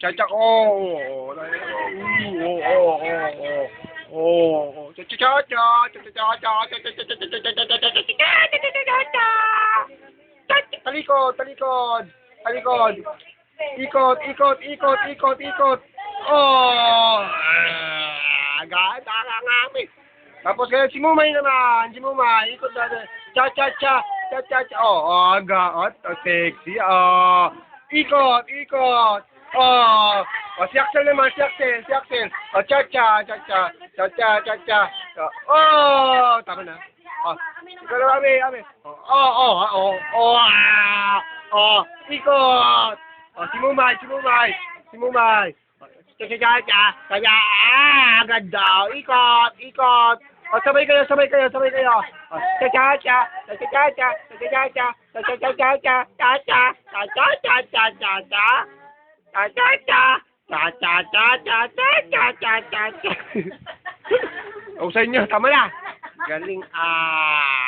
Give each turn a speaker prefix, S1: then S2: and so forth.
S1: Chacha ko. Oo, oo, oo, oo. Oo. Chacha chacha, chacha chacha, chacha chacha, chacha. Talikod, talikod. Talikod. Ikot, ikot, ikot, ikot, ikot. Oh. Ganda ka namin. Tapos kaya si Mumay naman, si Mumay, ikot na. Cha cha cha, cha cha cha. Oh, aga, oh, sexy. Oh. Ikot, ikot. Oh, oh, si Axel naman, si Axel, si Axel. Oh, cha-cha, cha-cha, cha-cha, cha-cha. Oh, tama na. Oh, ikaw na kami, kami. Oh, oh, oh, oh, oh, ah, oh, ikot. Oh, si Mumay, si Mumay, si Mumay. Cha-cha-cha-cha, cha-cha, ah, ganda. Ikot, ikot. Oh, sabay kayo, sabay kayo, sabay kayo. Ta ta ta. Ta ta ta ta ta ta ta ta. ta. o sa inyo, tama na. Galing ah.